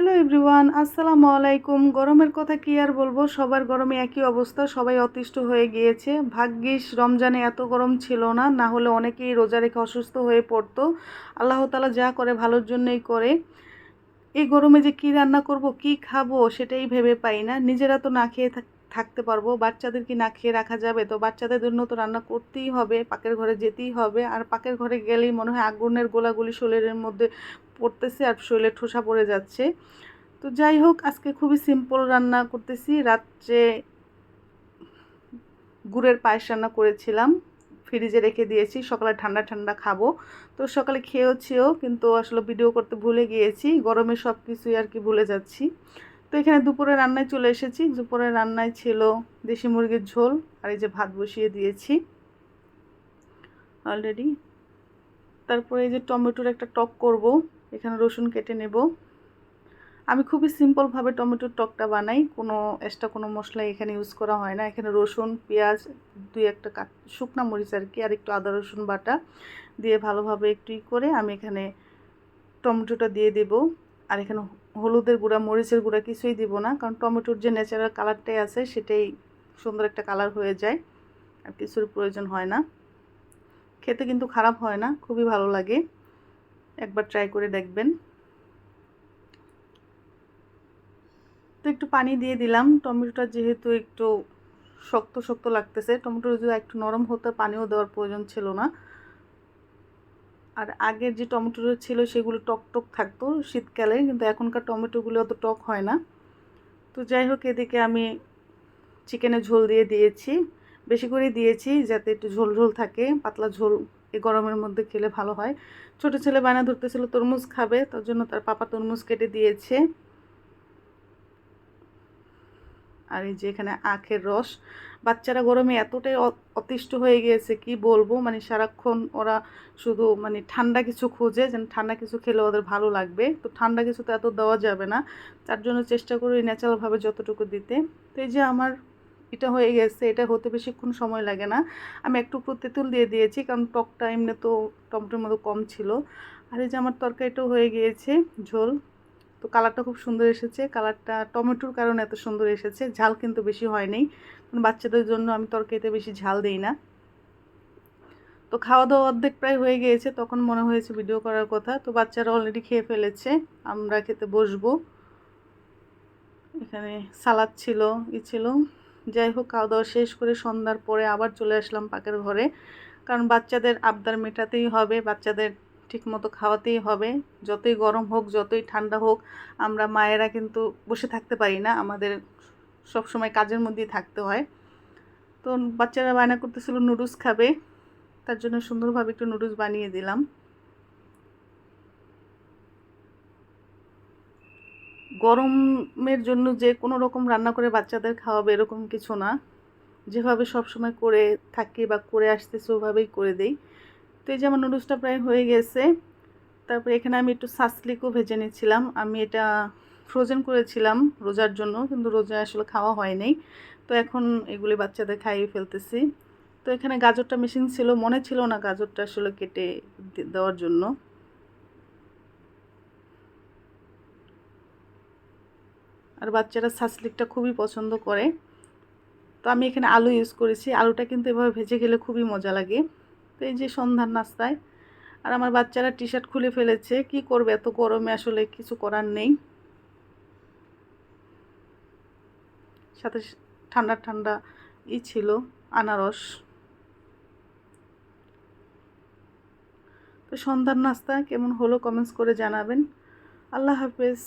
Hello everyone, আসসালামু আলাইকুম। গরমের কথা কি আর বলব? সবার গরমে একই অবস্থা, সবাই অতিষ্ঠ হয়ে গিয়েছে। ভাগ্যিস রমজানে এত গরম ছিল না না হলে অনেকেই রোজা রেখে অসুস্থ হয়ে পড়তো। আল্লাহ তালা যা করে ভালোর জন্যই করে। এই গরমে যে কি রান্না করব, কি খাব, সেটাই ভেবে পাই না। নিজেরা তো না খেয়ে থাক- থাকতে পারব। বাচ্চাদের কি না খেয়ে রাখা যাবে? তো বাচ্চাদের জন্য তো রান্না করতেই হবে, পাকের ঘরে যেতেই হবে। আর পাকের ঘরে গেলেই মনে হয় আগুনের গোলাগুলি শরীরের মধ্যে পড়তেছে আর শরীরে ঠোসা পড়ে যাচ্ছে। তো যাই হোক, আজকে খুবই সিম্পল রান্না করতেছি। রাত্রে গুড়ের পায়েস রান্না করেছিলাম। ফ্রিজে রেখে দিয়েছি। সকালে ঠান্ডা ঠান্ডা খাব। তো সকালে খেয়েওছিও, কিন্তু আসলে ভিডিও করতে ভুলে গিয়েছি। গরমে সব কিছুই আর কি ভুলে যাচ্ছি। তো এখানে দুপুরে রান্নায় চলে এসেছি। দুপুরে রান্নায় ছিল দেশি মুরগির ঝোল আর এই যে ভাত বসিয়ে দিয়েছি। অলরেডি তারপরে এই যে টমেটোর একটা টক করব। এখানে রসুন কেটে নেব। আমি খুবই সিম্পলভাবে টমেটোর টকটা বানাই। কোনো, এক্সট্রা কোনো মশলা এখানে ইউজ করা হয় না। এখানে রসুন, পেঁয়াজ, দুই একটা কাট শুকনা মরিচ আর কি, আর একটু আদা, রসুন বাটা দিয়ে ভালোভাবে একটু করে আমি এখানে টমেটোটা দিয়ে দেব। আর এখানে হলুদের গুঁড়া, মরিচের গুঁড়া কিছুই দিব না, কারণ টমেটোর যে ন্যাচারাল কালারটাই আছে, সেটাই সুন্দর একটা কালার হয়ে যায়। আর কিছুর প্রয়োজন হয় না। খেতে কিন্তু খারাপ হয় না, খুবই ভালো লাগে। একবার ট্রাই করে দেখবেন। তো একটু পানি দিয়ে দিলাম। টমেটোটা যেহেতু একটু শক্ত শক্ত লাগতেছে, টমেটো যদি একটু নরম হতে পানিও দেওয়ার প্রয়োজন ছিল না। আর আগের যে টমেটোটা ছিল সেগুলো টক টক থাকতো শীতকালে, কিন্তু এখনকার টমেটোগুলো অত টক হয় না। তো যাই হোক, এদিকে আমি চিকেনের ঝোল দিয়ে দিয়েছি। বেশি করে দিয়েছি যাতে একটু ঝোল ঝোল থাকে, পাতলা ঝোল এই গরমের মধ্যে খেলে ভালো হয়। ছোট ছেলে বায়না ধরতেছিল, তরমুজ খাবে, তার জন্য তার পাপা তরমুজ কেটে দিয়েছে। আর এই যে এখানে আখের রস। বাচ্চারা গরমে এতটাই অতিষ্ঠ হয়ে গিয়েছে, কি বলব? মানে সারাক্ষণ ওরা শুধু মানে ঠান্ডা কিছু খোঁজে, যেন ঠান্ডা কিছু খেলে ওদের ভালো লাগবে। তো ঠান্ডা কিছু তো এত দেওয়া যাবে না। তার জন্য চেষ্টা করি ন্যাচারালভাবে যতটুকু দিতে। তো এই যে আমার এটা হয়ে গেছে, এটা হতে বেশিক্ষণ সময় লাগে না। আমি একটু তেঁতুল দিয়ে দিয়েছি, কারণ টকটা এমনি তো টমেটোর মতো কম ছিল। আর এই যে আমার তরকারিটাও হয়ে গিয়েছে, ঝোল। তো কালারটা খুব সুন্দর এসেছে। কালারটা টমেটোর কারণে এত সুন্দর এসেছে। ঝাল কিন্তু বেশি হয়নি। কারণ বাচ্চাদের জন্য আমি তরকারিতে বেশি ঝাল দিই না। তো খাওয়া দাওয়া অর্ধেক প্রায় হয়ে গিয়েছে, তখন মনে হয়েছে ভিডিও করার কথা। তো বাচ্চারা অলরেডি খেয়ে ফেলেছে। আমরা খেতে বসবো। এখানে সালাদ ছিল, ই ছিল। যাই হোক, খাওয়া দাওয়া শেষ করে সন্ধ্যার পরে আবার চলে আসলাম পাকের ঘরে। কারণ বাচ্চাদের আবদার মেটাতেই হবে, বাচ্চাদের ঠিক মতো খাওয়াতেই হবে। যতই গরম হোক, যতই ঠান্ডা হোক, আমরা মায়েরা কিন্তু বসে থাকতে পারি না। আমাদের সব সময় কাজের মধ্যেই থাকতে হয়। তো বাচ্চারা বায়না করতেছিল, নুডলস খাবে। তার জন্য সুন্দরভাবে একটু নুডলস বানিয়ে দিলাম। গরমের জন্য যে কোনো রকম রান্না করে বাচ্চাদের খাওয়াবে এরকম কিছু না। যেভাবে সব সময় করে থাকি বা করে আসতেছে ওভাবেই করে দেই। তো এই যে আমার নুডলসটা প্রায় হয়ে গেছে। তারপরে এখানে আমি একটু সাসলিকও ভেজে নিয়েছিলাম আমি এটা ফ্রোজেন করেছিলাম রোজার জন্য, কিন্তু রোজা আসলে খাওয়া হয়নি তো এখন এগুলি বাচ্চাদের খাইয়ে ফেলতেছি। তো এখানে গাজরটা মেশিন ছিল, মনে ছিল না গাজরটা আসলে কেটে দেওয়ার জন্য। আর বাচ্চারা সাসলিকটা খুবই পছন্দ করে। তো আমি এখানে আলু ইউজ করেছি। আলুটা কিন্তু এভাবে ভেজে গেলে খুবই মজা লাগে। তো এই যে সন্ধ্যার নাস্তায়। আর আমার বাচ্চারা টি শার্ট খুলে ফেলেছে। কি করবে? এত গরমে আসলে কিছু করার নেই। সাথে ঠান্ডা ঠান্ডা ই ছিল, আনারস। তো সন্ধ্যার নাস্তা কেমন হলো? কমেন্টস করে জানাবেন। আল্লাহ হাফেজ।